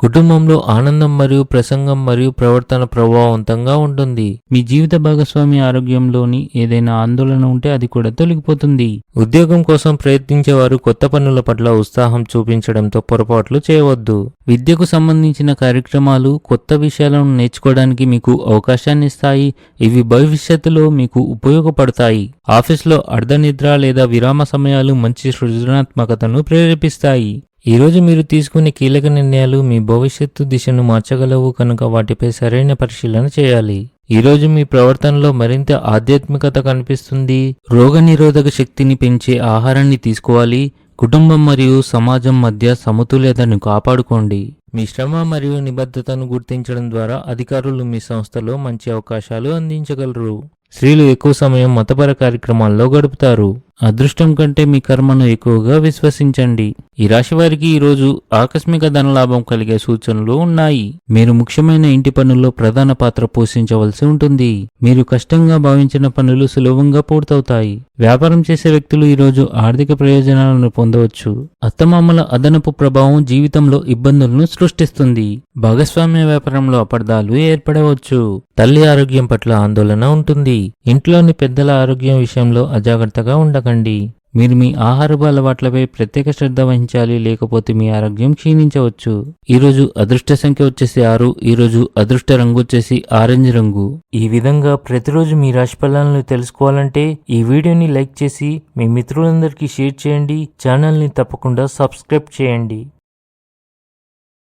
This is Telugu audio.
కుటుంబంలో ఆనందం మరియు ప్రసంగం మరియు ప్రవర్తన ప్రభావవంతంగా ఉంటుంది. మీ జీవిత భాగస్వామి ఆరోగ్యంలోని ఏదైనా ఆందోళన ఉంటే అది కూడా తొలగిపోతుంది. ఉద్యోగం కోసం ప్రయత్నించేవారు కొత్త పనుల పట్ల ఉత్సాహం చూపించడంతో పొరపాట్లు చేయవద్దు. విద్యకు సంబంధించిన కార్యక్రమాలు కొత్త విషయాలను నేర్చుకోవడానికి మీకు అవకాశాన్ని ఇస్తాయి. ఇవి భవిష్యత్తులో మీకు ఉపయోగపడతాయి. ఆఫీస్లో అర్ధనిద్ర లేదా విరామ సమయాలు మంచి సృజనాత్మకతను ప్రేరేపిస్తాయి. ఈరోజు మీరు తీసుకునే కీలక నిర్ణయాలు మీ భవిష్యత్తు దిశను మార్చగలవు కనుక వాటిపై సరైన పరిశీలన చేయాలి. ఈరోజు మీ ప్రవర్తనలో మరింత ఆధ్యాత్మికత కనిపిస్తుంది. రోగనిరోధక శక్తిని పెంచే ఆహారాన్ని తీసుకోవాలి. కుటుంబం మరియు సమాజం మధ్య సమతుల్యతను కాపాడుకోండి. మీ శ్రమ మరియు నిబద్ధతను గుర్తించడం ద్వారా అధికారులు మీ సంస్థలో మంచి అవకాశాలు అందించగలరు. స్త్రీలు ఎక్కువ సమయం మతపర కార్యక్రమాల్లో గడుపుతారు. అదృష్టం కంటే మీ కర్మను ఎక్కువగా విశ్వసించండి. ఈ రాశి వారికి ఈరోజు ఆకస్మిక ధనలాభం కలిగే సూచనలు ఉన్నాయి. మీరు ముఖ్యమైన ఇంటి పనుల్లో ప్రధాన పాత్ర పోషించవలసి ఉంటుంది. మీరు కష్టంగా భావించిన పనులు సులభంగా పూర్తవుతాయి. వ్యాపారం చేసే వ్యక్తులు ఈరోజు ఆర్థిక ప్రయోజనాలను పొందవచ్చు. అత్తమామల అదనపు ప్రభావం జీవితంలో ఇబ్బందులను సృష్టిస్తుంది. భాగస్వామ్య వ్యాపారంలో అపార్థాలు ఏర్పడవచ్చు. తల్లి ఆరోగ్యం పట్ల ఆందోళన ఉంటుంది. ఇంట్లోని పెద్దల ఆరోగ్యం విషయంలో అజాగ్రత్తగా ఉండకండి మీరు మీ ఆహారపు అలవాట్లపై ప్రత్యేక శ్రద్ధ వహించాలి లేకపోతే మీ ఆరోగ్యం క్షీణించవచ్చు. ఈరోజు అదృష్ట సంఖ్య వచ్చేసి ఆరు ఈరోజు అదృష్ట రంగు వచ్చేసి ఆరెంజ్ రంగు. ఈ విధంగా ప్రతిరోజు మీ రాశి ఫలాలను తెలుసుకోవాలంటే ఈ వీడియోని లైక్ చేసి మీ మిత్రులందరికీ షేర్ చేయండి ఛానల్ని తప్పకుండా సబ్స్క్రైబ్ చేయండి.